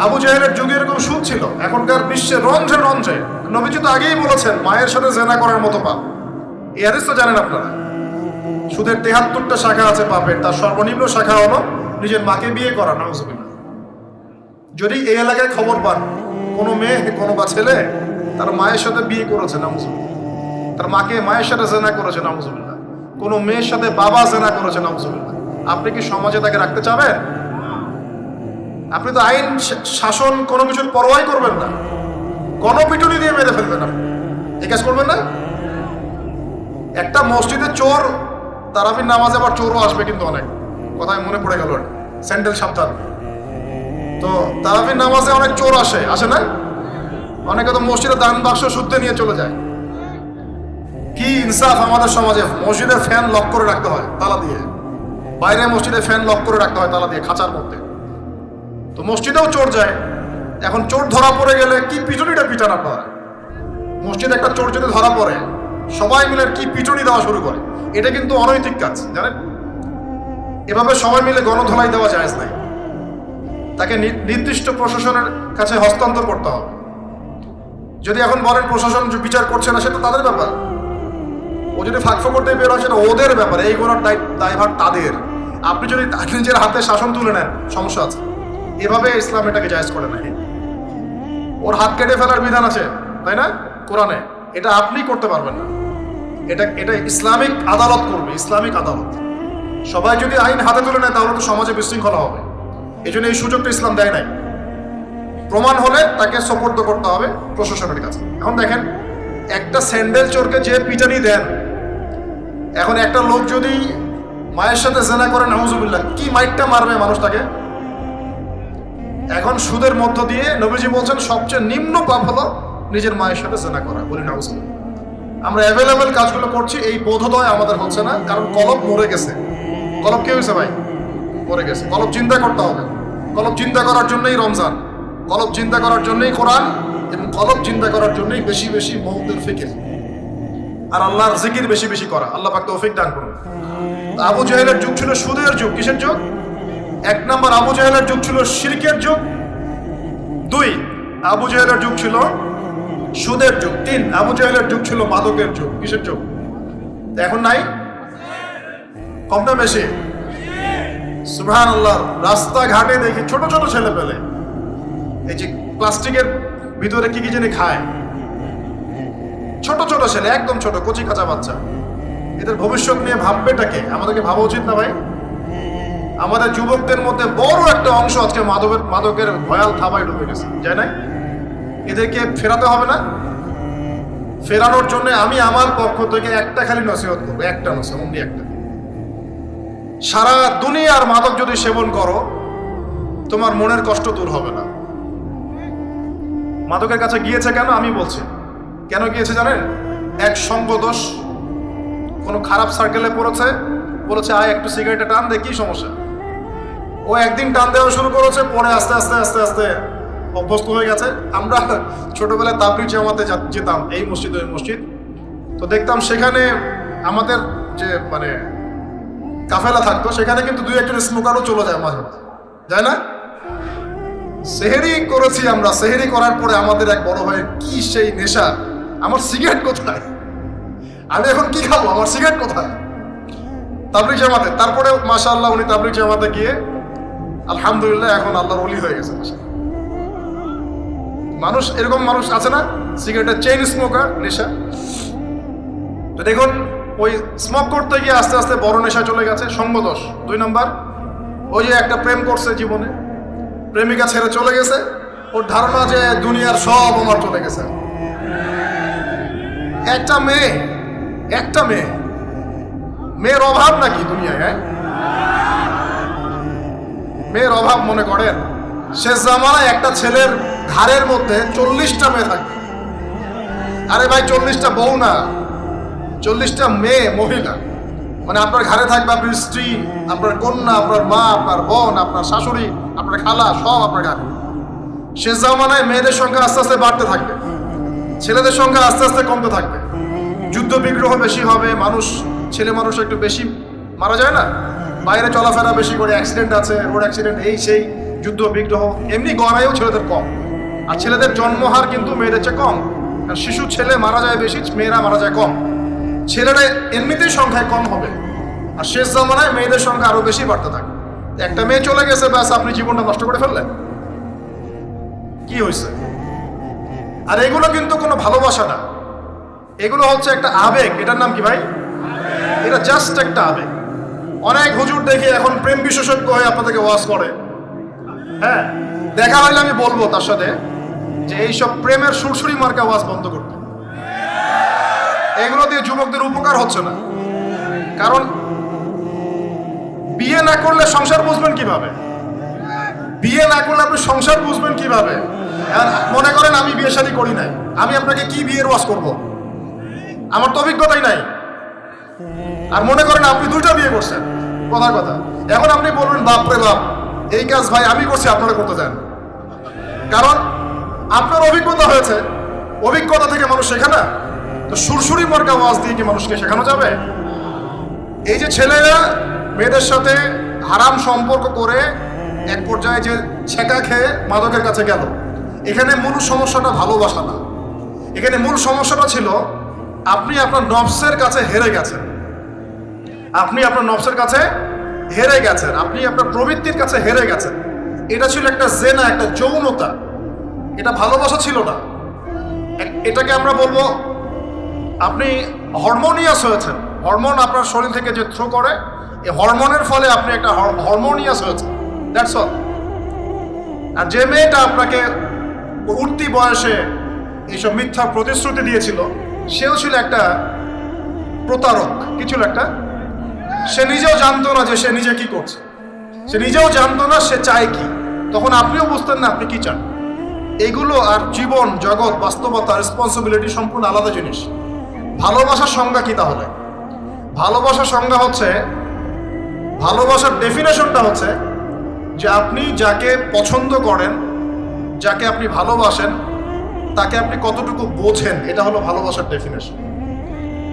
আবু জাহেলের যুগে এরকম সুদ ছিল। এখনকার বিশ্বে রন্ধ্রে রন্ধ্রে। নবীজি তো আগেই বলেছেন, মায়ের সাথে জেনা করার মতো পাপ। এই তো জানেন আপনারা। সুদের তেহাত্তরটা শাখা আছে পাপের, তার সর্বনিম্ন শাখা হলো নিজের মাকে বিয়ে করা, নাউজুবিল্লাহ। যদি এই এলাকায় খবর পান, কোনো মেয়ে, কোনো বা ছেলে, তার মায়ের সাথে বিয়ে করেছে, নাউজুবিল্লাহ। তার মাকে মায়ের সাথে জেনা করেছে, নাউজুবিল্লাহ। কোনো মেয়ের সাথে বাবা জেনা করেছে, নাউজুবিল্লাহ। আপনি কি সমাজে তাকে রাখতে চাবেন? আপনি তো আইন শাসন কোনো কিছুর পরোয়াই করবেন না। গণপিটুনি দিয়ে মেরে ফেলবেন আপনি। এই কাজ করবেন না? একটা মসজিদে চোর, তারাবির নামাজে আবার চোরও আসবে কিন্তু অনেক। কথায় মনে পড়ে গেল স্যান্ডেল সাবধান। তো তারাবির নামাজে অনেক চোর আসে। আসে না? অনেকে তো মসজিদে দান বাক্স শুদ্ধে নিয়ে চলে যায়। কি ইনসাফ আমাদের সমাজে। মসজিদের ফ্যান লক করে রাখতে হয়, তালা দিয়ে। বাইরে মসজিদে ফ্যান লক করে রাখতে হয়, তালা দিয়ে, খাঁচার মধ্যে। তো মসজিদেও চোর যায়। এখন চোর ধরা পড়ে গেলে কি পিটুনিটা পিটান আপনারা মসজিদে একটা চোর যদি ধরা পড়ে, সবাই মিলে কি পিটুনি দেওয়া শুরু করে? এটা কিন্তু অনৈতিক কাজ, জানেন? এভাবে সবাই মিলে গণধলাই দেওয়া যায় নাই। তাকে নির্দিষ্ট প্রশাসনের কাছে হস্তান্তর করতে হবে। যদি এখন বলেন প্রশাসন বিচার করছে না সেটা তাদের ব্যাপার। ও যদি ফাঁকফো করতে বের হয় সেটা ওদের ব্যাপার। এইগুলোর দায়- দায়ভার তাদের। আপনি যদি নিজের হাতে শাসন তুলে নেন, সমস্যা আছে। এভাবে ইসলাম এটাকে জায়জ করে নাই। ওর হাত কেটে ফেলার বিধান আছে, তাই না? কোরআনে। এটা আপনি করতে পারবেন না। এটা এটা ইসলামিক আদালত করবে, ইসলামিক আদালত। সবাই যদি আইন হাতে তুলে নেয়, তাহলে তো সমাজে বিশৃঙ্খলা হবে। এই জন্য এই সুযোগটা ইসলাম দেয় নাই। প্রমাণ হলে তাকে সপর্দ করতে হবে প্রশাসনের কাছে। এখন দেখেন, একটা স্যান্ডেল চোরকে যে পিটানি দেন, এখন একটা লোক যদি মায়ের সাথে জেনা করে নাহুজুবিল্লাহ কি মাইটটা মারবে মানুষটাকে? এখন সুদের মধ্য দিয়ে নবীজি বলছেন, সবচেয়ে নিম্ন পাপ হলো নিজের মায়ের সাথে জেনা করা। বলি নাহুজুবিল্লাহ আমরা অ্যাভেলেবেল কাজগুলো করছি, এই বোধোদয় আমাদের হচ্ছে না, কারণ কলব মরে গেছে। কলব কে হয়েছে ভাই? মরে গেছে। কলব চিন্তা করতে হবে। কলব চিন্তা করার জন্যই রমজান। কলব চিন্তা করার জন্যই কোরআন, এবং কলব চিন্তা করার জন্যই বেশি বেশি মৌদের ফিকির। আর আল্লাহর জিকির বেশি বেশি করা। আল্লাহ পাক তৌফিক দান করুন। আবু জাহেলের যুগ ছিল সুদের যুগ। কিসের যুগ? এক নম্বর আবু জাহেলের যুগ ছিল শিরকের যুগ। দুই, আবু জাহেলের যুগ ছিল সুদের যুগ। তিন, আবু জাহেলের যুগ ছিল মাদকের যুগ। কিসের যুগ? এখন নাই? কম না বেশি? সুবহান আল্লাহ রাস্তাঘাটে দেখি ছোট ছোট ছেলে পেলে। এই যে প্লাস্টিকের ভিতরে কি কি জানি খায়। ছোট ছোট ছেলে, একদম ছোট, কচি কাঁচা বাচ্চা। এদের ভবিষ্যৎ নিয়ে ভাববেটাকে আমাদেরকে ভাবা উচিত না ভাই। আমাদের যুবকদের মধ্যে বড় একটা অংশ আজকে মাদকের মাদকের ভয়াল থাবায় ঢুকে গেছে, যায় নাই? এদেরকে ফেরাতে হবে না? ফেরানোর জন্য আমি আমার পক্ষ থেকে একটা খালি নসিহত করব, একটা নসিহত অমনি একটা। সারা দুনিয়ার মাদক যদি সেবন করো, তোমার মনের কষ্ট দূর হবে না। মাদকের কাছে গিয়েছে কেন? আমি বলছি। কেন গিয়েছে জানেন? এক সঙ্গ দোষ কোনো খারাপ সার্কেলে পড়েছে, বলেছে, আয়, একটু সিগারেটে টান দে কি সমস্যা। ও একদিন টান দেওয়া শুরু করেছে, পরে আস্তে আস্তে আস্তে আস্তে অভ্যস্ত হয়ে গেছে। আমরা ছোটবেলায় তাবলিগ জামাতে যেতাম এই মসজিদ, ওই মসজিদ। তো দেখতাম সেখানে আমাদের যে মানে কাফেলা থাকতো, সেখানে কিন্তু দুই একজন স্মোকারও চলে যায় মাঝে মাঝে। যায় না? সেহেরি করেছি আমরা। সেহেরি করার পরে আমাদের এক বড় ভাইয়ের কি সেই নেশা? আমার সিগারেট কোথায়? আমি এখন কি খাব? আমার সিগারেট কোথায়? তাবলিক জামাতে। তারপরে মাশা আল্লাহ উনি তাবলিক জামাতে গিয়ে আলহামদুলিল্লাহ, এখন আল্লাহর অলি হয়ে গেছে মানুষ, এরকম মানুষ আছে না সিগারেটের চেইন স্মোকার নেশা। তো দেখুন, ওই স্মোক করতে গিয়ে আস্তে আস্তে বড় নেশা চলে গেছে, সঙ্গদোষ। দুই নম্বর, ওই যে একটা প্রেম করছে জীবনে, প্রেমিকা ছেড়ে চলে গেছে, ওর ধারণা যে দুনিয়ার সব আমার চলে গেছে। একটা মেয়ে একটা মেয়ে। মেয়ের অভাব নাকি দুনিয়ায় হ্যাঁ? মেয়ের অভাব মনে করেন। শেষ জামানায় একটা ছেলের ঘাড়ের মধ্যে চল্লিশটা মেয়ে থাকবে। আরে ভাই, চল্লিশটা বউ না। চল্লিশটা মেয়ে, মহিলা। মানে আপনার ঘাড়ে থাকবে আপনার স্ত্রী, আপনার কন্যা, আপনার মা, আপনার বোন, আপনার শাশুড়ি, আপনার খালা, সব আপনার ঘাড়ে। শেষ জামানায় মেয়েদের সংখ্যা আস্তে আস্তে বাড়তে থাকবে। ছেলেদের সংখ্যা আস্তে আস্তে কমতে থাকবে। যুদ্ধ বিগ্রহ বেশি হবে, মানুষ, ছেলে মানুষ একটু বেশি মারা যায় না? বাইরে চলাফেরা বেশি করে অ্যাক্সিডেন্ট আছে রোড অ্যাক্সিডেন্ট এই সেই যুদ্ধ বিগ্রহ, এমনি গড়াইও ছেলেদের কম। আর ছেলেদের জন্মহার কিন্তু মেয়েদের চেয়ে কম। আর শিশু ছেলে মারা যায় বেশি, মেয়েরা মারা যায় কম। ছেলেরা এমনিতেই সংখ্যায় কম হবে। আর শেষ জামানায় মেয়েদের সংখ্যা আরও বেশি বাড়তে থাকে। একটা মেয়ে চলে গেছে, ব্যাস আপনি জীবনটা নষ্ট করে ফেললেন। কি হয়েছে? আর এগুলো কিন্তু কোনো ভালোবাসা না। এগুলো হচ্ছে একটা আবেগ। এটার নাম কি ভাই? এটা জাস্ট একটা আবেগ। অনেক হুজুর দেখি এখন প্রেম বিশেষজ্ঞ হয়ে আপনাদেরকে ওয়াজ করে। হ্যাঁ দেখা হলে আমি বলব তার সাথে যে এইসব প্রেমের সুরসুরি মার্কা ওয়াজ বন্ধ করতে। এগুলো দিয়ে যুবকদের উপকার হচ্ছে না। কারণ বিয়ে না করলে সংসার বুঝবেন কীভাবে? বিয়ে না করলে আপনি সংসার বুঝবেন কীভাবে? মনে করেন আমি বিয়ে শাদী করি নাই। আমি আপনাকে কি বিয়ের ওয়াজ করব? আমার তো অভিজ্ঞতাই নাই। আর মনে করেন আপনি দুইটা বিয়ে করছেন। কথার কথা। এখন আপনি বলবেন বাপ রে বাপ, এই কাজ ভাই আমি করছি, আপনারা করতে চান। কারণ আপনার অভিজ্ঞতা হয়েছে, অভিজ্ঞতা থেকে মানুষ শেখে না তো সুরসুরি মার্কা ওয়াজ দিয়ে কি মানুষকে শেখানো যাবে? এই যে ছেলেরা মেয়েদের সাথে হারাম সম্পর্ক করে এক পর্যায়ে যে ছেঁকা খেয়ে মাদকের কাছে গেল, এখানে মূল সমস্যাটা ভালোবাসা না। এখানে মূল সমস্যাটা ছিল, আপনি আপনার নফসের কাছে হেরে গেছেন। আপনি আপনার নফসের কাছে হেরে গেছেন, আপনি আপনার প্রবৃত্তির কাছে হেরে গেছেন। এটা ছিল একটা জেনা, একটা যৌনতা। এটা ভালোবাসা ছিল না। এটাকে আমরা বলব, আপনি হরমোনিয়াস হয়েছেন। হরমোন আপনার শরীর থেকে যে থ্রো করে এই হরমোনের ফলে আপনি একটা হরমোনিয়াস হয়েছেন। দ্যাটস অল আর যে মেয়েটা আপনাকে উঠতি বয়সে এইসব মিথ্যা প্রতিশ্রুতি দিয়েছিল, সেও ছিল একটা প্রতারক। কি ছিল একটা? সে নিজেও জানতো না যে সে নিজে কি করছে। সে নিজেও জানতো না সে চায় কি। তখন আপনিও বুঝতেন না আপনি কি চান। এগুলো আর জীবন, জগৎ, বাস্তবতা রেসপন্সিবিলিটি সম্পূর্ণ আলাদা জিনিস। ভালোবাসার সংজ্ঞা কি তাহলে? ভালোবাসার সংজ্ঞা হচ্ছে, ভালোবাসার ডেফিনেশনটা হচ্ছে যে আপনি যাকে পছন্দ করেন, যাকে আপনি ভালোবাসেন, তাকে আপনি কতটুকু বোঝেন, এটা হলো ভালোবাসার ডেফিনেশন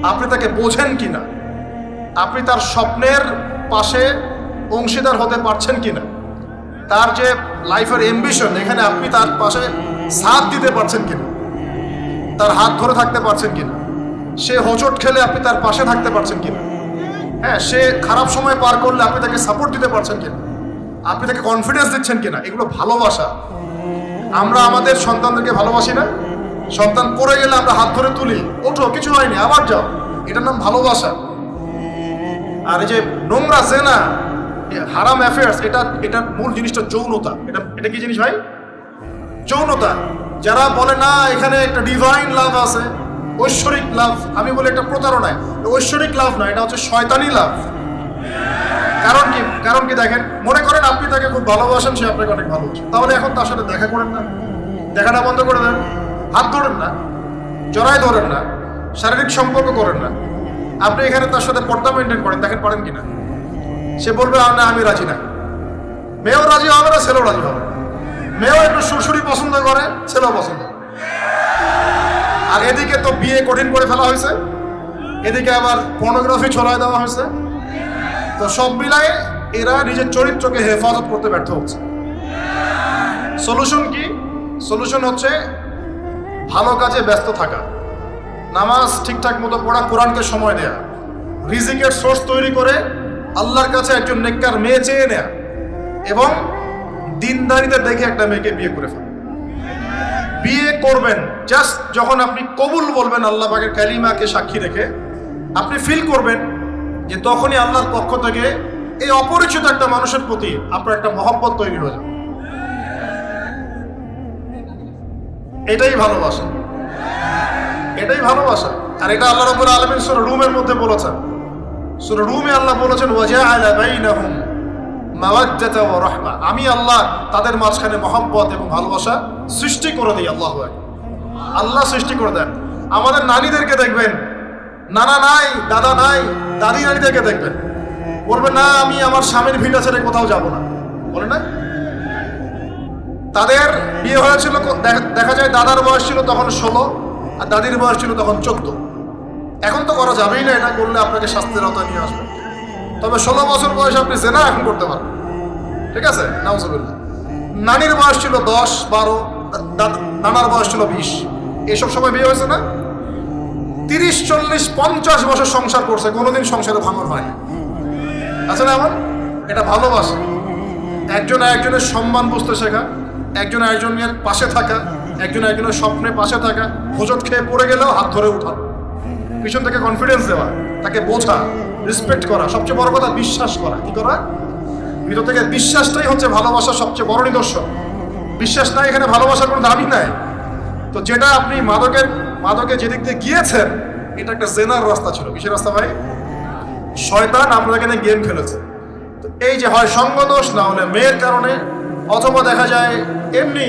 আপনি তাকে বোঝেন কিনা? আপনি তার স্বপ্নের পাশে অংশীদার হতে পারছেন কিনা? তার যে লাইফের এম্বিশন এখানে আপনি তার পাশে সাথ দিতে পারছেন কিনা? তার হাত ধরে থাকতে পারছেন কিনা? সে হোঁচট খেলে আপনি তার পাশে থাকতে পারছেন কিনা? হ্যাঁ সে খারাপ সময় পার করলে আপনি তাকে সাপোর্ট দিতে পারছেন কিনা? আপনি তাকে কনফিডেন্স দিচ্ছেন কিনা? এগুলো ভালোবাসা। আমরা আমাদের সন্তানদেরকে ভালোবাসি না? সন্তান পড়ে গেলে আমরা হাত ধরে তুলি, ওঠো, কিছু হয়নি, আবার যাও। এটার নাম ভালোবাসা। আর এই যে নোংরা জেনা হারাম অ্যাফেয়ার্স এটা এটার মূল জিনিসটা যৌনতা। এটা এটা কি জিনিস ভাই? যৌনতা। যারা বলে, না, এখানে একটা ডিভাইন লাভ আছে, ঐশ্বরিক লাভ আমি বলি একটা প্রতারণায়। ঐশ্বরিক লাভ না এটা হচ্ছে শয়তানি লাভ কারণ কি? কারণ কি দেখেন? মনে করেন আপনি তাকে খুব ভালোবাসেন, সে আপনাকে অনেক ভালোবাসে। তাহলে এখন তার সাথে দেখা করেন না। দেখাটা বন্ধ করে দেন। হাত ধরেন না। জড়ায় ধরেন না। শারীরিক সম্পর্ক করেন না। আপনি এখানে তার সাথে পর্দা মেনটেন করেন দেখেন পারেন কিনা। সে বলবে "আ, না আমি রাজি না। মেয়েও রাজি হবে না ছেলেও রাজি হবে মেয়েও একটু সুরসুরি পছন্দ করে ছেলেও পছন্দ আর এদিকে তো বিয়ে কঠিন করে ফেলা হয়েছে। এদিকে আবার পর্নোগ্রাফি ছড়ায় দেওয়া হয়েছে। তো সব মিলায় এরা নিজের চরিত্রকে হেফাজত করতে ব্যর্থ হচ্ছে। সলিউশন কি? সলিউশন হচ্ছে ভালো কাজে ব্যস্ত থাকা। নামাজ ঠিকঠাক মতো পড়া, কোরআনকে সময় দেয়া। রিজিকের সোর্স তৈরি করে আল্লাহর কাছে একজন নেককার মেয়ে চেয়ে নেয়া এবং দিনদারিতে দেখে একটা মেয়েকে বিয়ে করে ফেলা। বিয়ে করবেন জাস্ট যখন আপনি কবুল বলবেন আল্লাহ পাকের কালিমাকে সাক্ষী রেখে, আপনি ফিল করবেন যে তখনই আল্লাহর পক্ষ থেকে এই অপরিচিত একটা মানুষের প্রতি আপনার একটা মহব্বত তৈরি হয়ে যাবে। এটাই ভালোবাসা। এটাই ভালোবাসা। আর এটা আল্লাহ রব্বুল আলামিন সূরা রুমের মধ্যে বলেছেন। সূরা রুমে আল্লাহ বলেছেন ওয়াজআলা বাইনাহুম মাওয়াজ্জাতা ওয়া রাহমা। আমি আল্লাহ তাদের মাঝখানে মহব্বত এবং ভালোবাসা সৃষ্টি করে দিই, আল্লাহ আল্লাহ সৃষ্টি করে দেন। আমাদের নারীদেরকে দেখবেন। নানা নাই, দাদা নাই, দাদি নারীদেরকে দেখবেন। বলবে, না, আমি আমার স্বামীর ভিটা ছেড়ে কোথাও যাব না। বলে না? তাদের বিয়ে হয়েছিল দেখা যায় দাদার বয়স ছিল তখন ষোলো। আর দাদির বয়স ছিল তখন চোদ্দ। এখন তো করা যাবেই না, এটা করলে আপনাকে শাস্তির আওতায় নিয়ে আসবে। তবে ষোলো বছর বয়সে আপনি জেনা এখন করতে পারেন। ঠিক আছে? নাউজুবিল্লাহ। নানির বয়স ছিল দশ, বারো নানার বয়স ছিল বিশ। এইসব সময় বিয়ে হয়েছে না? তিরিশ, চল্লিশ, পঞ্চাশ বছর সংসার করছে, কোনোদিন সংসারে ভাঙন হয়নি আছে না আমার এটা ভালোবাসা। একজন একজনের সম্মান বুঝতে শেখা, একজন একজনের পাশে থাকা একজন একজনের স্বপ্নে পাশে থাকা হোজট খেয়ে পড়ে গেলেও হাত ধরে উঠানো পিছন থেকে কনফিডেন্স দেওয়া, তাকে বোঝা রেসপেক্ট করা, সবচেয়ে বড় কথা বিশ্বাস করা। কি করা? ভিতর থেকে বিশ্বাসটাই হচ্ছে ভালোবাসার সবচেয়ে বড় নিদর্শন। বিশ্বাস নাই, এখানে ভালোবাসার কোনো দাবি নাই। তো যেটা আপনি মাদকের, মাদকে যেদিক দিয়ে গিয়েছেন, এটা একটা জেনার রাস্তা ছিল। কিসের রাস্তা ভাই? শয়তান আপনার এখানে গেম খেলেছে। তো এই যে হয় সঙ্গদোষ, না হলে মেয়ের কারণে, অথবা দেখা যায় এমনি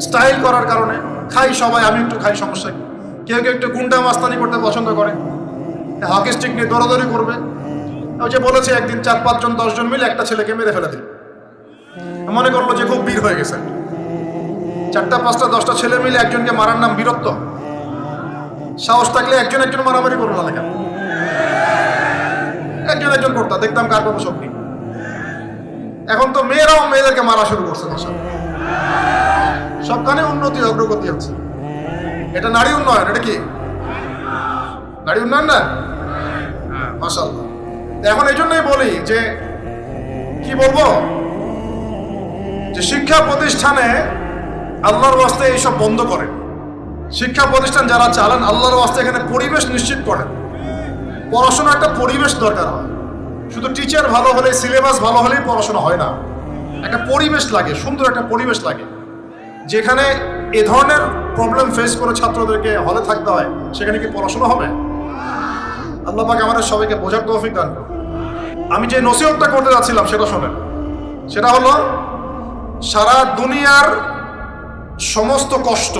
স্টাইল করার কারণে খাই সবাই, আমি একটু খাই, সমস্যা কি? কেউ কেউ একটু গুন্ডা মাস্তানি করতে পছন্দ করে। হকি স্টিক নিয়ে দৌড়াদৌড়ি করবে। ওই যে বলেছে, একদিন চার পাঁচজন, দশজন মিলে একটা ছেলেকে মেরে ফেলে দিল। মনে করল যে খুব বীর হয়ে গেছে। চারটা, পাঁচটা, দশটা ছেলে মিলে একজনকে মারার নাম বীরত্ব। সাহস থাকলে একজন একজন মারামারি করব না কেন একজন একজন করতাম দেখতাম কার কত শক্তি। এখন তো মেয়েরাও মেয়েদেরকে মারা শুরু করছে মাসা সবখানে উন্নতি, অগ্রগতি হচ্ছে। এটা নারী উন্নয়ন, এটা কি? নারী উন্নয়ন না? মাসাল এখন এই জন্যই বলি যে, কি বলব? যে শিক্ষা প্রতিষ্ঠানে আল্লাহর ওয়াস্তে এইসব বন্ধ করেন। শিক্ষা প্রতিষ্ঠান যারা চালান, আল্লাহর ওয়াস্তে এখানে পরিবেশ নিশ্চিত করেন। পড়াশোনা একটা পরিবেশ দরকার হয়। শুধু টিচার ভালো হলে সিলেবাস ভালো হলেই পড়াশোনা হয় না। একটা পরিবেশ লাগে, সুন্দর একটা পরিবেশ লাগে, যেখানে এ ধরনের প্রবলেম ফেস করে ছাত্রদেরকে হলে থাকতে হয়, সেখানে কি পড়াশোনা হবে আল্লাহ পাক আমাদের সবাইকে বোঝার তৌফিক দান করুন। আমি যে নসিহতটা করতে যাচ্ছিলাম সেটা শোনেন সেটা হলো, সারা দুনিয়ার সমস্ত কষ্ট,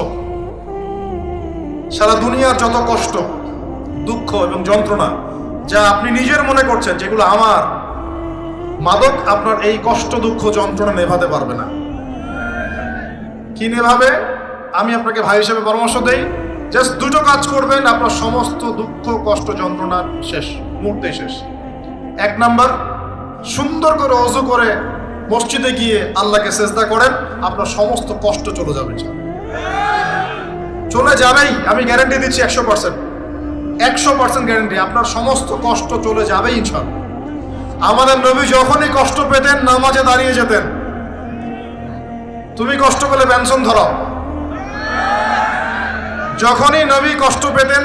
সারা দুনিয়ার যত কষ্ট, দুঃখ এবং যন্ত্রণা, যা আপনি নিজের মনে করছেন, যেগুলো আমার মাদক আপনার এই কষ্ট, দুঃখ, যন্ত্রণা নেভাতে পারবে না। কি নেভাবে? আমি আপনাকে ভাই হিসেবে পরামর্শ দেই জাস্ট দুটো কাজ করবেন, আপনার সমস্ত দুঃখ, কষ্ট, যন্ত্রণা শেষ মুহূর্তে শেষ। এক নাম্বার, সুন্দর করে অজু করে মসজিদে গিয়ে আল্লাহকে চেষ্টা করেন, আপনার সমস্ত কষ্ট চলে যাবে চলে যাবেই, আমি গ্যারান্টি দিচ্ছি একশো পার্সেন্ট একশো পার্সেন্ট গ্যারান্টি আপনার সমস্ত কষ্ট চলে যাবে ইনশাল আমাদের নবী যখনই কষ্ট পেতেন, নামাজে দাঁড়িয়ে যেতেন। তুমি কষ্ট পেলে পেনশন ধরাও যখনই নবী কষ্ট পেতেন,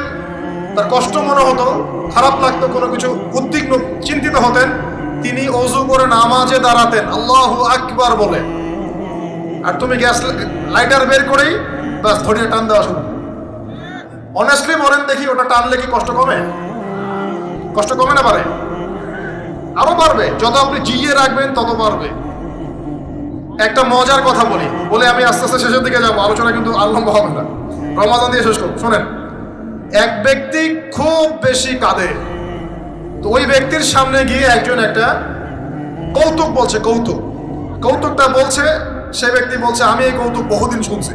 তার কষ্ট মনে হতো, খারাপ লাগতো, কোনো কিছু উদ্বিগ্ন, চিন্তিত হতেন, তিনি অজু করে নামাজে দাঁড়াতেন। আল্লাহ আকবার বলে। আর তুমি গ্যাস লাইটার বের করেই ব্যাস ধরিয়ে টান দেওয়া শুরু। অনেস্টলি বলেন দেখি, ওটা টানলে কি কষ্ট কমে? কষ্ট কমে না পারে আরও পারবে যত আপনি জিইয়ে রাখবেন, তত পারবে একটা মজার কথা বলি। বলে আমি আস্তে আস্তে শেষের দিকে যাব। আলোচনা কিন্তু আলম্ব হবে না। রমাদান দিয়ে শেষ করব। শোনেন, এক ব্যক্তি খুব বেশি কাঁদে। তো ওই ব্যক্তির সামনে গিয়ে একজন একটা কৌতুক বলছে, কৌতুক। কৌতুকটা বলছে, সে ব্যক্তি বলছে, আমি এই কৌতুক বহুদিন শুনছি।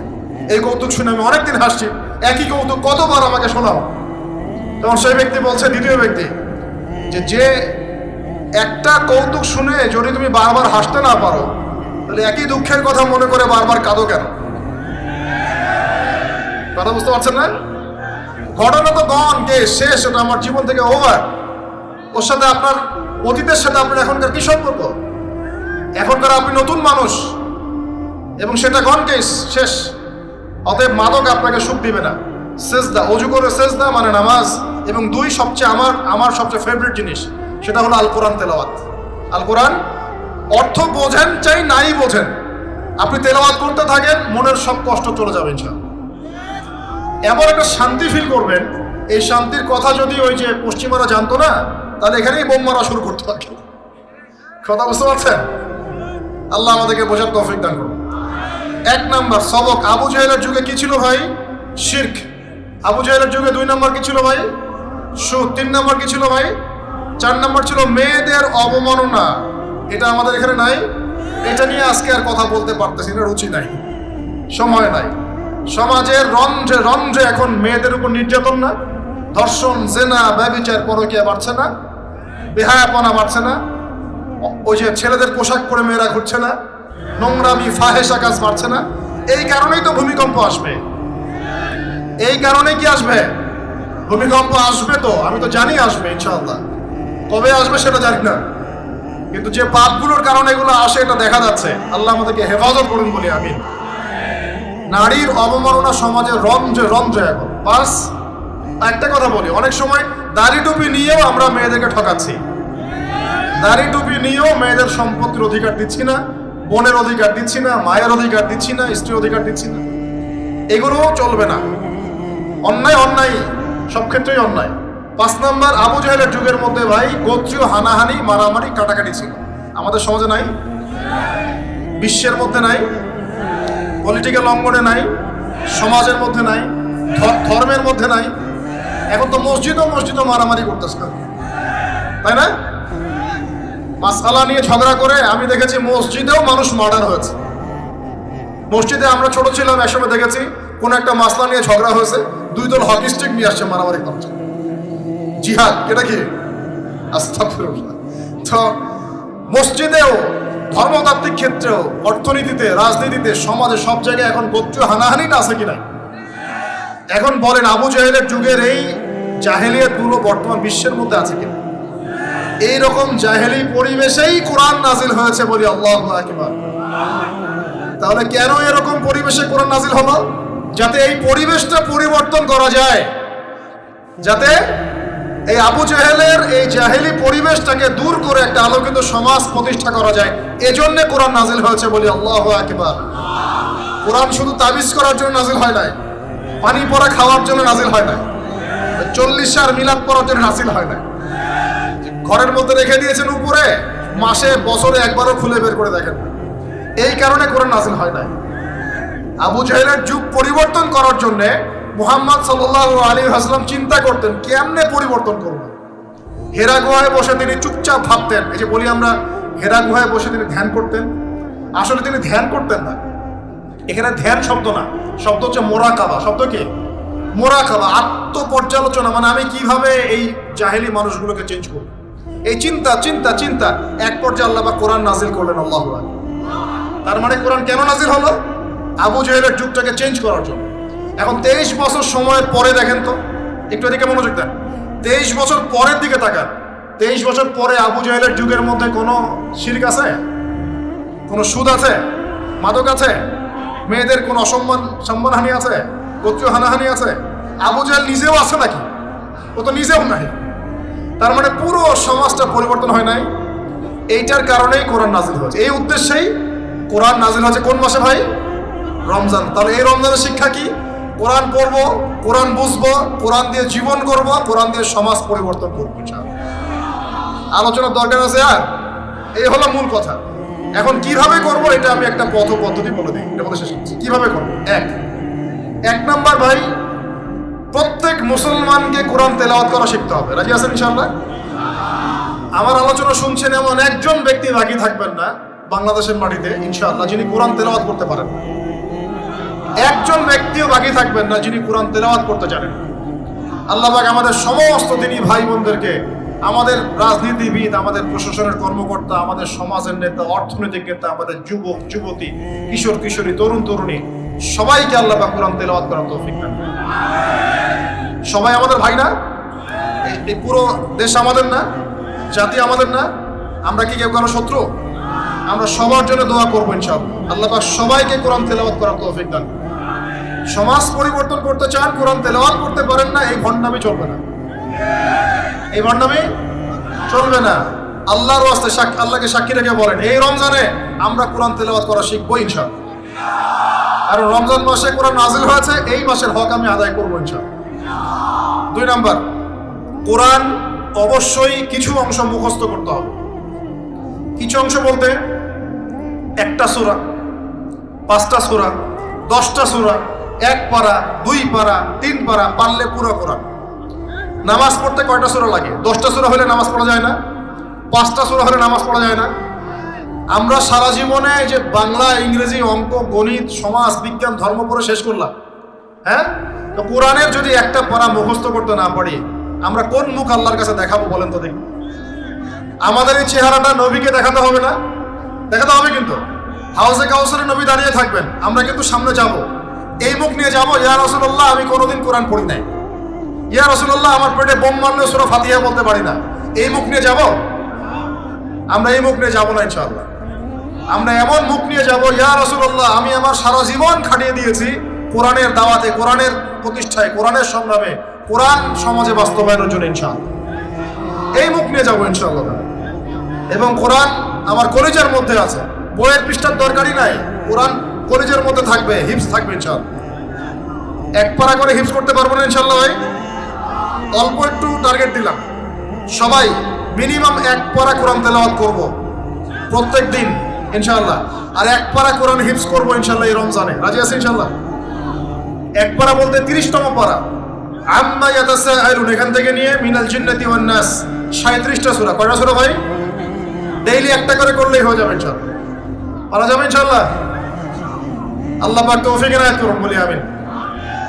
এই কৌতুক শুনে আমি অনেকদিন হাসছি। একই কৌতুক কতবার আমাকে শোনাও? তখন সেই ব্যক্তি বলছে, দ্বিতীয় ব্যক্তি, যে যে একটা কৌতুক শুনে যদি তুমি বারবার হাসতে না পারো, তাহলে একই দুঃখের কথা মনে করে বারবার কাঁদো কেন? কথা বুঝতে পারছেন না? ঘটনা তো গন কে শেষ, ওটা আমার জীবন থেকে ওভার ওর সাথে আপনার, অতীতের সাথে আপনার এখনকার কি সম্পর্ক? এখনকার আপনি নতুন মানুষ, এবং সেটা গন কেস শেষ। অতএব মাদক আপনাকে সুখ দিবে না। সেজদা, অজু করে সেজদা মানে নামাজ, এবং দুই সবচেয়ে আমার আমার সবচেয়ে ফেভারিট জিনিস। সেটা হলো আল কোরআন তেলাওয়াত। আল কোরআন অর্থ বোঝেন চাই নাই বোঝেন। আপনি তেলাওয়াত করতে থাকেন, মনের সব কষ্ট চলে যাবে ইনশাআল্লাহ। এমন একটা শান্তি ফিল করবেন, এই শান্তির কথা যদি ওই যে পশ্চিমারা জানতো না, তাহলে এখানেই বোম মারা শুরু করতে পারত কথা বুঝতে পারছেন? আল্লাহ আমাদেরকে বোঝার তৌফিক দান করুন। এক নাম্বার, সবক। আবু জাহেলের যুগে কি ছিল ভাই? শির্ক। আবু জাহেলের যুগে দুই নাম্বার কি ছিল ভাই? সুদ। তিন নাম্বার কি ছিল ভাই? চার নম্বর ছিল মেয়েদের অবমাননা। এটা আমাদের এখানে নাই। এটা নিয়ে আজকে আর কথা বলতে পারতেছি না, রুচি নাই। সময় নাই। সমাজের রন্ধ্রে রন্ধ্রে এখন মেয়েদের উপর নির্যাতন না। ধর্ষণ, জেনা, ব্যবিচার, পরকিয়া বাড়ছে না। বেহায়াপনা বাড়ছে না। ওই যে ছেলেদের পোশাক পরে মেয়েরা ঘুরছে না। নোংরামি ফাহেসা কাজ বাড়ছে না। এই কারণেই তো ভূমিকম্প আসবে। এই কারণে কি আসবে? ভূমিকম্প আসবে তো, আমি তো জানি আসবে, ইনশাআল্লাহ। কবে আসবে সেটা জানি না। কিন্তু যে পাপগুলোর কারণে এগুলো আসে, এটা দেখা যাচ্ছে। আল্লাহ আমাদেরকে হেফাজত করুন বলি আমি নারীর অবমাননা সমাজে রন্ধ্রে রন্ধ্রে এখন। বাস, একটা কথা বলি, অনেক সময় দাড়ি টুপি নিয়েও আমরা মেয়েদেরকে ঠকাচ্ছি। দাড়ি টুপি নিয়েও মেয়েদের সম্পত্তির অধিকার দিচ্ছি না, বোনের অধিকার দিচ্ছি না, মায়ের অধিকার দিচ্ছি না, স্ত্রীর অধিকার দিচ্ছি না। এগুলোও চলবে না। অন্যায় অন্যায় সব ক্ষেত্রেই অন্যায়। পাঁচ নাম্বার, আবু জাহেলের যুগের মধ্যে ভাই গোত্রীয় হানাহানি, মারামারি, কাটাকাটি ছিল। আমাদের সমাজে নাই? বিশ্বের মধ্যে নাই? পলিটিক্যাল অঙ্গনে নাই? সমাজের মধ্যে নাই? ধর্মের মধ্যে নাই? এখন তো মসজিদও মসজিদও মারামারি করতেছে তাই না? মাসালা নিয়ে ঝগড়া করে আমি দেখেছি মসজিদেও মানুষ মার্ডার হয়েছে। মসজিদে আমরা ছোট ছিলাম, একসময় দেখেছি কোন একটা মাসলা নিয়ে ঝগড়া হয়েছে, দুই দল হকি স্টিক নিয়ে আসছে মারামারি করছে। জিহাদ, এটা কি। তো মসজিদেও, ধর্মতাত্ত্বিক ক্ষেত্রেও, অর্থনীতিতে, রাজনীতিতে, সমাজে সব জায়গায় এখন গোত্রীয় হানাহানিটা আছে কিনা এখন বলেন আবু জাহেলের যুগের এই জাহেলিয়াতগুলো বর্তমান বিশ্বের মধ্যে আছে কিনা? এই রকম জাহেলি পরিবেশেই কোরআন নাজিল হয়েছে বলি আল্লাহ আকবার। তাহলে কেন এরকম পরিবেশে কোরআন নাজিল হলো? যাতে এই পরিবেশটা পরিবর্তন করা যায়। যাতে এই আবু জাহেলের এই জাহেলি পরিবেশটাকে দূর করে একটা আলোকিত সমাজ প্রতিষ্ঠা করা যায়। এজন্য কোরআন নাজিল হয়েছে বলি আল্লাহ আকবার। কোরআন শুধু তাবিজ করার জন্য নাজিল হয় নাই, পানি পরা খাওয়ার জন্য নাজিল হয় নাই, চল্লিশ আর মিলাদ পড়ার জন্য নাজিল হয় নাই। ঘরের মধ্যে রেখে দিয়েছেন উপরে, মাসে, বছরে একবারও খুলে বের করে দেখেন। এই কারণে কোরআন নাজিল হয় নাই। আবু জাহেলের যুগ পরিবর্তন করার জন্য মুহাম্মদ সাল্লাহ আলী হাসলাম চিন্তা করতেন, কেমনে পরিবর্তন করব? হেরা গুহায় বসে তিনি চুপচাপ ভাবতেন। এই যে বলি আমরা, হেরা গুহায় বসে তিনি ধ্যান করতেন। আসলে তিনি ধ্যান করতেন না। এখানে ধ্যান শব্দ না, শব্দ হচ্ছে মোরা মোরাকাবা। শব্দ কি? মোরা মোরাকাবা, আত্মপর্যালোচনা। মানে আমি কীভাবে এই জাহেলি মানুষগুলোকে চেঞ্জ করব? এই চিন্তা চিন্তা চিন্তা। এক পর্যায়ে আল্লাহ বা কোরআন নাজিল করলেন, আল্লাহ তার মানে কোরআন কেন নাজিল হলো? আবু জাহেলের যুগটাকে চেঞ্জ করার জন্য। এখন তেইশ বছর সময়ের পরে দেখেন তো, একটু এদিকে মনোযোগ দেন। তেইশ বছর পরের দিকে তাকান। তেইশ বছর পরে আবু জাহেলের যুগের মধ্যে কোনো শির্ক আছে? কোনো সুদ আছে? মাদক আছে? মেয়েদের কোনো অসম্মান, সম্মানহানি আছে? গোত্রীয় হানাহানি আছে? আবু জাহেল নিজেও আছে নাকি? ও তো নিজেও নাই। তার মানে পুরো সমাজটা পরিবর্তন হয় নাই। এইটার কারণেই কোরআন নাজিল হয়েছে। এই উদ্দেশ্যেই কোরআন নাজিল হয়েছে কোন মাসে ভাই? রমজান। তাহলে এই রমজানের শিক্ষা কি? কোরআন পড়ব কোরআন বুঝব, কোরআন দিয়ে জীবন করব, কোরআন দিয়ে সমাজ পরিবর্তন করব। আলোচনার দরকার আছে আর? এই হলো মূল কথা। এখন কীভাবে করব এটা আমি একটা পথ পদ্ধতি বলে দিই। এটা বলে শেষ করছি। কীভাবে করব? এক। এক নাম্বার ভাই, প্রত্যেক মুসলমানকে কোরআন তেলাওয়াত করা শিখতে হবে। রাজি আছেন ইনশাল্লাহ আমার আলোচনা শুনছেন এমন একজন ব্যক্তি বাকি থাকবেন না বাংলাদেশের মাটিতে, ইনশাআল্লাহ, যিনি কোরআন তেলাওয়াত করতে পারেন। একজন ব্যক্তিও বাকি থাকবেন না যিনি কোরআন তেলাওয়াত করতে জানেন। আল্লাহ পাক আমাদের সমস্ত দিনই ভাই বোনদেরকে আমাদের রাজনীতিবিদ, আমাদের প্রশাসনের কর্মকর্তা, আমাদের সমাজের নেতা, অর্থনৈতিক নেতা, আমাদের যুবক, যুবতী, কিশোর, কিশোরী, তরুণ, তরুণী, সবাইকে আল্লাহ পাক কোরআন তেলাওয়াত করার তৌফিক। সবাই আমাদের ভাই না? এই- পুরো দেশ আমাদের না? জাতি আমাদের না? আমরা কি কেউ কারও শত্রু? আমরা সবার জন্য দোয়া করব ইনশাআল্লাহ। আল্লাহ সবাইকে কোরআন তেলাওয়াত করার তৌফিক দান। সমাজ পরিবর্তন করতে চান, কোরআন তেলাওয়াত করতে পারেন না, এই ভণ্ডামি চলবে না। এই ভণ্ডামি চলবে না। আল্লাহর ওয়াস্তে সাক- আল্লাহকে সাক্ষী রেখে বলেন, এই রমজানে আমরা কোরআন তেলাওয়াত করা শিখব ইনশাআল্লাহ। আর রমজান মাসে কোরআন নাজিল হয়েছে, এই মাসের হক আমি আদায় করব ইনশাআল্লাহ। দুই নাম্বার, কোরআন অবশ্যই কিছু অংশ মুখস্থ করতে হবে। কিছু অংশ বলতে একটা সূরা, পাঁচটা সূরা, দশটা সূরা এক পারা, দুই পারা, তিন পারা, পারলে পুরো কোরআন। নামাজ পড়তে কয়টা সূরা লাগে? দশটা সূরা হলে নামাজ পড়া যায় না? পাঁচটা সূরা হলে নামাজ পড়া যায় না? আমরা সারা জীবনে যে বাংলা, ইংরেজি, অঙ্ক, গণিত, সমাজ, বিজ্ঞান, ধর্ম পড়ে শেষ করলাম। হ্যাঁ? তো কোরআনের যদি একটা পারা মুখস্থ করতে না পারি, আমরা কোন মুখ আল্লাহর কাছে দেখাবো বলেন তো দেখি? আমাদের এই চেহারাটা নবীকে দেখাতে হবে না? দেখাতে হবে কিন্তু। হাউসে কাউসারে নবী দাঁড়িয়ে থাকবেন, আমরা কিন্তু সামনে যাব। এই মুখ নিয়ে যাব। ইয়া রসুল্লাহ আমি কোনোদিন কোরআন পড়ি নাই। ইয়া রসুল্লাহ আমার পেটে বোম মারলে সুরা ফাতিহা বলতে পারি না। এই মুখ নিয়ে যাব? আমরা এই মুখ নিয়ে যাব না, ইনশাআল্লাহ। আমরা এমন মুখ নিয়ে যাব, ইয়া রসুল্লাহ আমি আমার সারা জীবন খাটিয়ে দিয়েছি কোরআনের দাওয়াতে, কোরআনের প্রতিষ্ঠায়, কোরআনের সংগ্রামে, কোরআন সমাজে বাস্তবায়নের জন্য, ইনশাআল্লাহ। এই মুখ নিয়ে যাব, ইনশাআল্লাহ। এবং কোরআন আমার কলেজের মধ্যে আছে। বইয়ের পৃষ্ঠার দরকারই নাই। কোরআন কলেজের মধ্যে থাকবে, হিপস থাকবে ইনশাআল্লাহ। এক পারা করে হিপস করতে পারব না ইনশাল্লাহ ভাই। অল্প একটু টার্গেট দিলাম। সবাই মিনিমাম এক পারা কোরআন তেলাওয়াত করব। প্রত্যেক দিন ইনশাল্লাহ আর এক পারা কোরআন হিপস করব ইনশাল্লাহ এই রমজানে। রাজি আছে ইনশাল্লাহ এক পারা বলতে তিরিশতম পারা আম্মা ইয়াতাসাআলুন, এখান থেকে নিয়ে মিনাল জিন্নাতি ওয়ান নাস। 37টা সূরা। কয়টা সূরা ভাই? ডেইলি একটা করে করলেই হয়ে যাবে ইনশাআল্লাহ। পারা যাবে ইনশাআল্লাহ? আল্লাহ পাক তৌফিক এনায়েত করুন, বলি আমিন।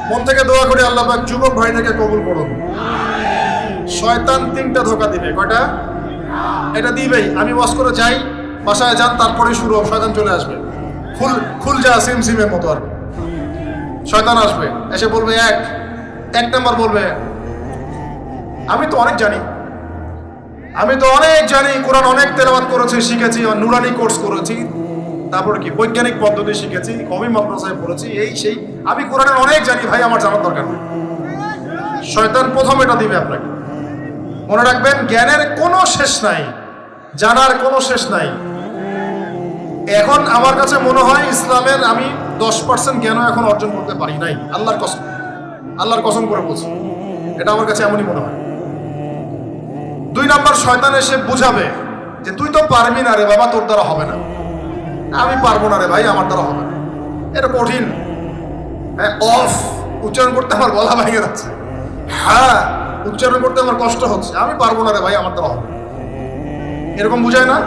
মন থেকে দোয়া করি আল্লাহ পাক যুবক ভাইটাকে কবুল করুন। শয়তান তিনটা ধোকা দিবে, কয়টা? এটা দিবেই। আমি ওয়াশ করে যাই, বাসায় যান, তারপরে শুরু হবে, শয়তান চলে আসবে। খুল খুল যা, সিম সিমের মতো আর। শয়তান আসবে, এসে বলবে এক এক নাম্বার বলবে, আমি তো অনেক জানি। আমি তো অনেক জানি, কোরআন অনেক তেলাবাদ করেছি, শিখেছি নুরানি কোর্স করেছি। তারপরে কি? বৈজ্ঞানিক পদ্ধতি শিখেছি, কবি মাদ্রাসায় পড়েছি, এই সেই। আমি কোরআনের অনেক জানি, ভাই, আমার জানার দরকার নেই। শয়তান প্রথম এটা দিবে আপনাকে। মনে রাখবেন, জ্ঞানের কোনো শেষ নাই, জানার কোনো শেষ নাই। এখন আমার কাছে মনে হয়, ইসলামের আমি দশ পার্সেন্ট জ্ঞানও এখন অর্জন করতে পারি নাই। আল্লাহর কসম। আল্লাহর কসম করে বলছি। এটা আমার কাছে এমনই মনে হয়। দুই নাম্বার, শয়তান এসে বুঝাবে যে, তুই তো পারবি না রে বাবা, তোর দ্বারা হবে না। আমি পারব না রে ভাই, আমার দ্বারা হবে এটা কঠিন। হ্যাঁ অফ উচ্চারণ করতে আমার গলা ভেঙে যাচ্ছে। হ্যাঁ উচ্চারণ করতে আমার কষ্ট হচ্ছে। আমি পারব না রে ভাই, আমার দ্বারা হবে এরকম বুঝায় না?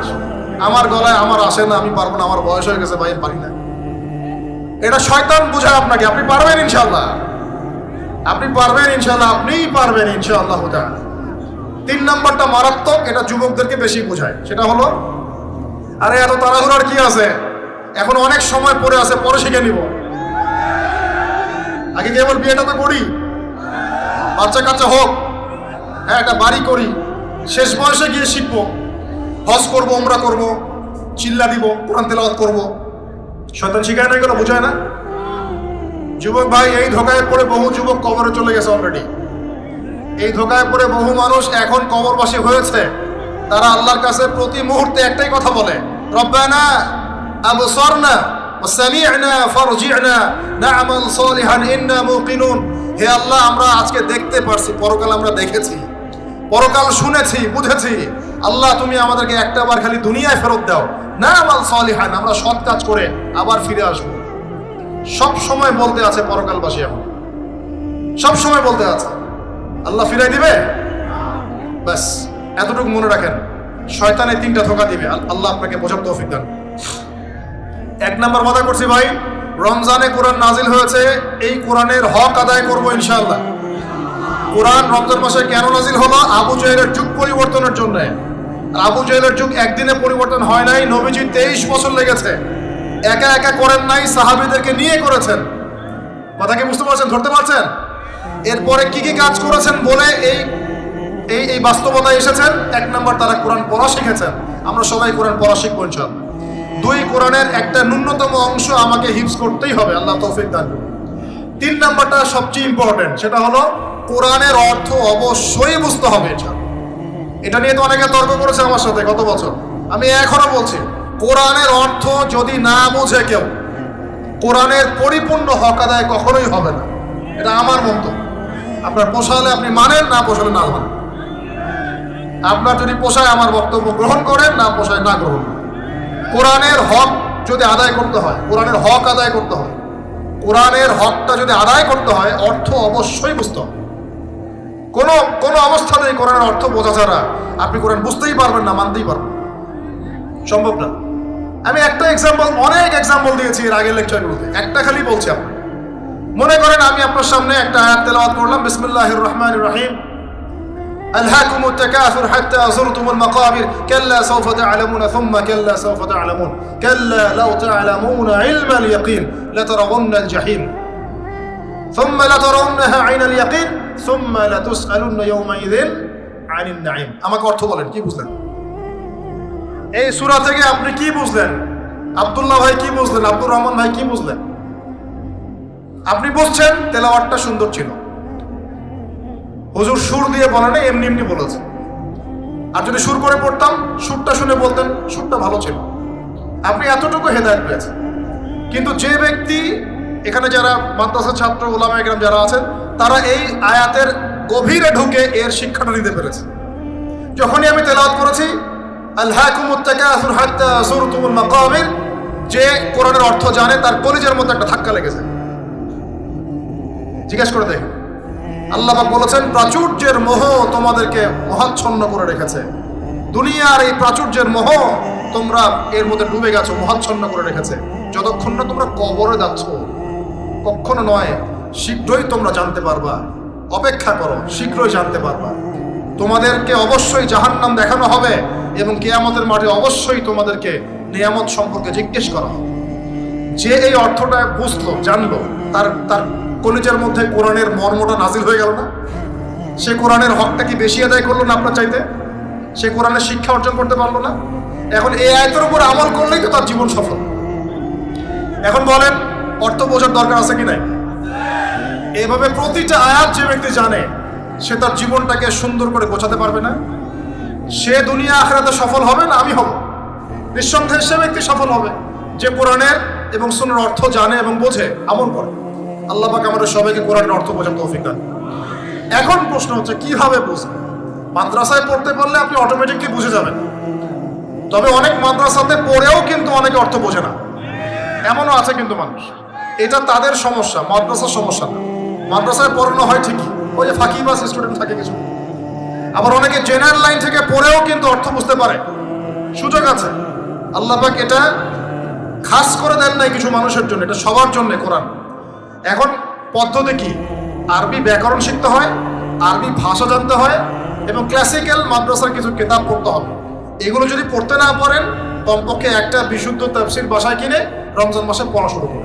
আমার গলায় আমার আসে না, আমি পারব না, আমার বয়স হয়ে গেছে ভাই পারি না। এটা শয়তান বুঝায় আপনাকে। আপনি পারবেন ইনশাল্লাহ আপনি পারবেন ইনশাল্লাহ আপনিই পারবেন ইনশাআল্লাহ। তিন নাম্বারটা মারাত্মক, এটা যুবকদেরকে বেশি বোঝায়। সেটা হলো আরে এত তাড়াহুড়ার কি আছে? এখন অনেক সময় পরে আছে, পরে শিখে নিব। আগে কেবল বিয়েটা তো করি। বাচ্চা কাচ্চা হোক। হ্যাঁ একটা বাড়ি করি। শেষ বয়সে গিয়ে শিখব। হজ করব ওমরা করব, চিল্লা দিব, কোরআন তেলাওয়াত করব। শয়তান শিখায় না এগুলো, বোঝায় না? যুবক ভাই, এই ধোকায় পড়ে বহু যুবক কবরে চলে গেছে অলরেডি এই ধোকায় পড়ে বহু মানুষ এখন কবরবাসী হয়েছে। তারা আল্লাহর কাছে প্রতি মুহূর্তে একটাই কথা বলে রব্বানা আবসারনা ওয়াসামি'না ফারজি'না না'মাল সালিহান ইন্না মুকিনুন হে আল্লাহ, আমরা আজকে দেখতে পারছি, পরকাল আমরা দেখেছি, পরকাল শুনেছি, বুঝেছি। আল্লাহ, তুমি আমাদেরকে একটা বার খালি দুনিয়ায় ফেরত দাও। না'মাল সালিহান, আমরা সৎ কাজ করে আবার ফিরে আসব। সব সময় বলতে আছে পরকালবাসী এখন সব সময় বলতে আছে। আল্লাহ ফিরাই দিবে? ব্যাস, এতটুকু মনে রাখেন। শয়তানে তিনটা ধোকা দিবে। আল্লাহ আপনাকে বোঝার তৌফিক দান। এক নাম্বার কথা করছি ভাই, রমজানে কোরআন নাজিল হয়েছে, এই কোরআনের হক আদায় করব ইনশাআল্লাহ। কোরআন রমজান মাসে কেন নাজিল হলো? আবু জহেলের যুগ পরিবর্তনের জন্য। আবু জহেলের যুগ একদিনে পরিবর্তন হয় নাই, নবীজি তেইশ বছর লেগেছে। একা একা করেন নাই, সাহাবিদেরকে নিয়ে করেছেন। কথা কি বুঝতে পারছেন? ধরতে পারছেন? এরপরে কি কি কাজ করেছেন বলে এই এই এই বাস্তবতা এসেছেন। এক নম্বর তারা কোরআন পড়া শিখেছেন। আমরা সবাই কোরআন পড়া শিখব ইনশাআল্লাহ। দুই, কোরআনের একটা ন্যূনতম অংশ আমাকে হিপস করতেই হবে। আল্লাহ তৌফিক দান তিন নাম্বারটা সবচেয়ে ইম্পর্টেন্ট সেটা হলো কোরআনের অর্থ অবশ্যই বুঝতে হবে এটা এটা নিয়ে তো অনেকে তর্ক করেছে আমার সাথে গত বছর। আমি এখনও বলছি, কোরআনের অর্থ যদি না বুঝে কেউ, কোরআনের পরিপূর্ণ হক আদায় কখনোই হবে না। এটা আমার মন্তব্য। আপনার পোষালে আপনি মানেন, না পোষালে না মানেন। আপনার যদি পোষায় আমার বক্তব্য গ্রহণ করেন, না পোষায় না গ্রহণ। কোরআনের হক যদি আদায় করতে হয়, কোরআনের হক আদায় করতে হয়, কোরআনের হকটা যদি আদায় করতে হয়, অর্থ অবশ্যই বুঝতে হবে। কোনো কোনো অবস্থাতেই কোরআনের অর্থ বোঝা ছাড়া। আপনি কোরআন বুঝতেই পারবেন না, মানতেই পারবেন সম্ভব না। আমি একটা এক্সাম্পল অনেক এক্সাম্পল দিয়েছি এর আগের লেকচারগুলোতে একটা খালি বলছি আপনাকে। মনে করেন আমি আপনার সামনে একটা আয়াত তেলাওয়াত করলাম, বিসমিল্লাহির রহমানির রহিম। ألهاكم التكاثر حتى زرتم المقابر كلا سوف تعلمون ثم كلا سوف تعلمون كلا لو تعلمون علم اليقين لترون الجحيم ثم لترونها عين اليقين ثم لتسألن يومئذ عن النعيم আমাকে অর্থ বলেন কি বুঝলেন এই সূরা থেকে আপনি কি বুঝলেন আব্দুল্লাহ ভাই কি বুঝলেন আব্দুর রহমান ভাই কি বুঝলেন আপনি বুঝছেন তেলাওয়াতটা সুন্দর ছিল হুজুর সুর দিয়ে বলে না এমনি এমনি বলেছে। আর যদি সুর করে পড়তাম, সুরটা শুনে বলতেন, সুরটা ভালো ছিল। আপনি এতটুকু হেদায়ত পেয়েছেন। কিন্তু যে ব্যক্তি, এখানে যারা মাদ্রাসা ছাত্র ওলামা একরাম যারা আছেন, তারা এই আয়াতের গভীরে ঢুকে এর শিক্ষাটা নিতে পেরেছে। যখনই আমি তেলাওয়াত করেছি মাকাবির, যে কোরআনের অর্থ জানে, তার কলিজের মধ্যে একটা ধাক্কা লেগেছে। জিজ্ঞেস করে দেখুন। আল্লাহ বলেছেন, প্রাচুর্যের মোহ তোমাদেরকে মহাচ্ছন্ন করে রেখেছে। দুনিয়ার এই প্রাচুর্যের মোহ তোমরা এর মধ্যে ডুবে গেছো, মহাচ্ছন্ন করে রেখেছে। যতক্ষণ না তোমরা কবরে যাচ্ছ, কখনো নয়, শীঘ্রই তোমরা জানতে পারবা। অপেক্ষা করো, শীঘ্রই জানতে পারবা। তোমাদেরকে অবশ্যই জাহান্নাম দেখানো হবে এবং কেয়ামতের মাঠে অবশ্যই তোমাদেরকে নিয়ামত সম্পর্কে জিজ্ঞেস করা হবে। যে এই অর্থটা বুঝলো, জানলো, তার তার কলেজের মধ্যে কোরআনের মর্মটা নাজিল হয়ে গেল না? সে কোরআনের হকটা কি বেশি আদায় করল না আপনার চাইতে? সে কোরআনের শিক্ষা অর্জন করতে পারল না? এখন এই আয়তের উপর আমল করলেই তো তার জীবন সফল। এখন বলেন, অর্থ বোঝার দরকার আছে কি নাই? এভাবে প্রতিটা আয়াত যে ব্যক্তি জানে, সে তার জীবনটাকে সুন্দর করে গোছাতে পারবে না? সে দুনিয়া আখরাতে সফল হবে না আমি হব? নিঃসন্দেহে সে ব্যক্তি সফল হবে, যে কোরআনের এবং সুনের অর্থ জানে এবং বোঝে, আমল করে। আল্লাহ পাক আমাদের সবাইকে কোরআনের অর্থ বোঝার তৌফিক দান এখন প্রশ্ন হচ্ছে, কীভাবে বুঝবে মাদ্রাসায় পড়তে পারলে আপনি অটোমেটিকলি বুঝে যাবেন। তবে অনেক মাদ্রাসাতে পড়েও কিন্তু অনেকে অর্থ বোঝে না। এমনও আছে কিন্তু মানুষ। এটা তাদের সমস্যা, মাদ্রাসার সমস্যা না। মাদ্রাসায় পড়ানো হয় ঠিকই। ওই যে ফাঁকিবাস স্টুডেন্ট থাকে কিছু। আবার অনেকে জেনারেল লাইন থেকে পড়েও কিন্তু অর্থ বুঝতে পারে। সুযোগ আছে। আল্লাহ পাক এটা খাস করে দেন নাই কিছু মানুষের জন্য। এটা সবার জন্য কোরআন। এখন পদ্ধতি কি? আরবি ব্যাকরণ শিখতে হয়, আরবি ভাষা জানতে হয় এবং ক্লাসিক্যাল মাদ্রাসার কিছু কিতাব পড়তে হবে। এগুলো যদি পড়তে না পারেন, কমপক্ষে একটা বিশুদ্ধ তাফসির বাসায় কিনে রমজান মাসে পড়া শুরু করুন।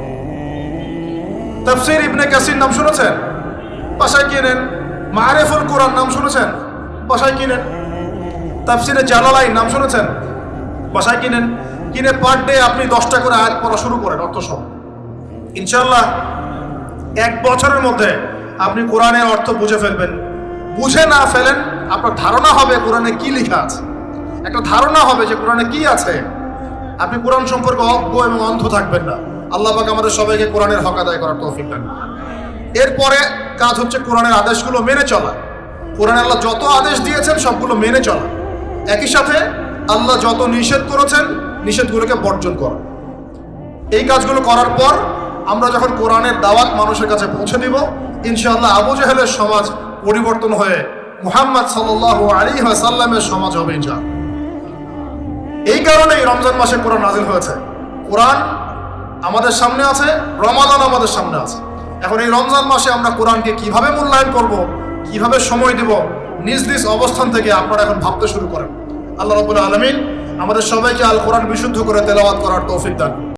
তাফসির ইবনে কাসির নাম শুনেছেন? বাসায় কিনেন। মারেফুল কোরআন নাম শুনেছেন? বাসায় কিনেন। তাফসিরে জালালাই নাম শুনেছেন? বাসায় কিনেন। কিনে পার ডে আপনি দশটা করে আয়াত পড়া শুরু করেন, অর্থ সহ ইনশাল্লাহ এক বছরের মধ্যে আপনি কোরআনের অর্থ বুঝে ফেলবেন। বুঝে না ফেলেন আপনার ধারণা হবে কোরআনে কি লেখা আছে। একটা ধারণা হবে যে কোরআনে কি আছে। আপনি কোরআন সম্পর্কে অজ্ঞ এবং অন্ধ থাকবেন না। আল্লাহ পাক আমাদের সবাইকে কোরআনের হক আদায় করার তৌফিক দেন এরপরে কাজ হচ্ছে কোরআনের আদেশগুলো মেনে চলা। কোরআন আল্লাহ যত আদেশ দিয়েছেন সবগুলো মেনে চলা। একই সাথে আল্লাহ যত নিষেধ করেছেন, নিষেধগুলোকে বর্জন করা। এই কাজগুলো করার পর আমরা যখন কোরআনের দাওয়াত মানুষের কাছে পৌঁছে দিব, ইনশাআল্লাহ আবু জাহেলের সমাজ পরিবর্তন হয়ে মুহাম্মদ সাল্লাহ আলী সাল্লামের সমাজ হবে ইনশা এই কারণেই রমজান মাসে কোরআন নাজিল হয়েছে। কোরআন আমাদের সামনে আছে, রমাদান আমাদের সামনে আছে। এখন এই রমজান মাসে আমরা কোরআনকে কীভাবে মূল্যায়ন করব, কীভাবে সময় দেব, নিজ নিজ অবস্থান থেকে আপনারা এখন ভাবতে শুরু করেন। আল্লাহ রবুল্লা আলমিন আমাদের সবাইকে আল কোরআন বিশুদ্ধ করে তেলাওয়াত করার তৌফিক দান।